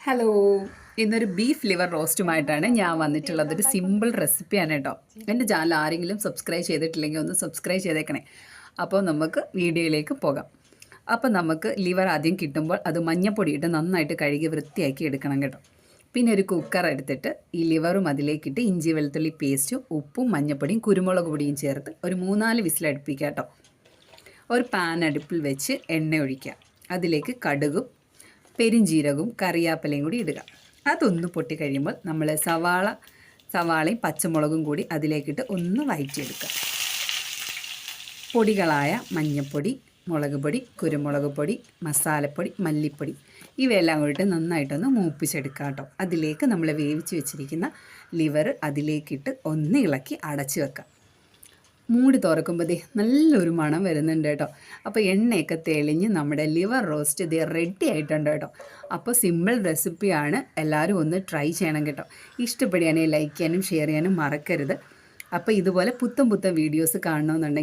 Hello ഇന്നൊരു beef liver റോസ്റ്റുമായിട്ടാണ് ഞാൻ വന്നിട്ടുള്ളത്. ഒരു സിമ്പിൾ റെസിപ്പിയാണ് കേട്ടോ. എന്റെ ചാനൽ ആരെങ്കിലും സബ്സ്ക്രൈബ് ചെയ്തിട്ടില്ലെങ്കിൽ ഒന്ന് സബ്സ്ക്രൈബ് ചെയ്തേക്കണേ. അപ്പോൾ നമുക്ക് വീഡിയോയിലേക്ക് പോകാം. അപ്പോൾ നമുക്ക് ലിവർ ആദ്യം കിട്ടുമ്പോൾ അത് മഞ്ഞപ്പൊടി ഇട്ട് നന്നായിട്ട് കഴുകി വൃത്തിയാക്കി എടുക്കണം കേട്ടോ. പിന്നെ ഒരു കുക്കർ എടുത്തിട്ട് ഈ ലിവറും അതിലേക്കിട്ട് ഇഞ്ചി വെളുത്തുള്ളി പേസ്റ്റും ഉപ്പും മഞ്ഞപ്പൊടിയും കുരുമുളക് പൊടിയും ചേർത്ത് ഒരു മൂന്നാൽ വിസിലടുപ്പിക്കുക കേട്ടോ. ഒരു പാൻ അടുപ്പിൽ വെച്ച് എണ്ണ ഒഴിക്കുക. അതിലേക്ക് കടുകും പെരിഞ്ജീരകവും കറിയാപ്പലയും കൂടി ഇടുക. അതൊന്ന് പൊട്ടി കഴിയുമ്പോൾ നമ്മൾ സവാള സവാളയും പച്ചമുളകും കൂടി അതിലേക്കിട്ട് ഒന്ന് വഴറ്റിയെടുക്കുക പൊടികളായ മഞ്ഞൾപ്പൊടി മുളക് പൊടി കുരുമുളക് പൊടി മസാലപ്പൊടി മല്ലിപ്പൊടി ഇവയെല്ലാം കൂടിയിട്ട് നന്നായിട്ടൊന്ന് മൂപ്പിച്ചെടുക്കുക കേട്ടോ. അതിലേക്ക് നമ്മൾ വേവിച്ച് വെച്ചിരിക്കുന്ന ലിവർ അതിലേക്കിട്ട് ഒന്ന് ഇളക്കി അടച്ചു വെക്കുക. മൂടി തുറക്കുമ്പോൾ ദേ നല്ലൊരു മണം വരുന്നുണ്ട് കേട്ടോ. അപ്പോൾ എണ്ണയൊക്കെ തെളിഞ്ഞ് നമ്മുടെ ലിവർ റോസ്റ്റ് ഇത് റെഡി ആയിട്ടുണ്ട് കേട്ടോ. അപ്പോൾ സിമ്പിൾ റെസിപ്പിയാണ് എല്ലാവരും ഒന്ന് ട്രൈ ചെയ്യണം കേട്ടോ. ഇഷ്ടപ്പെടുകയാണെങ്കിൽ ലൈക്ക് ചെയ്യാനും ഷെയർ ചെയ്യാനും മറക്കരുത്. അപ്പോൾ ഇതുപോലെ പുത്തം പുത്തം വീഡിയോസ് കാണണമെന്നുണ്ടെങ്കിൽ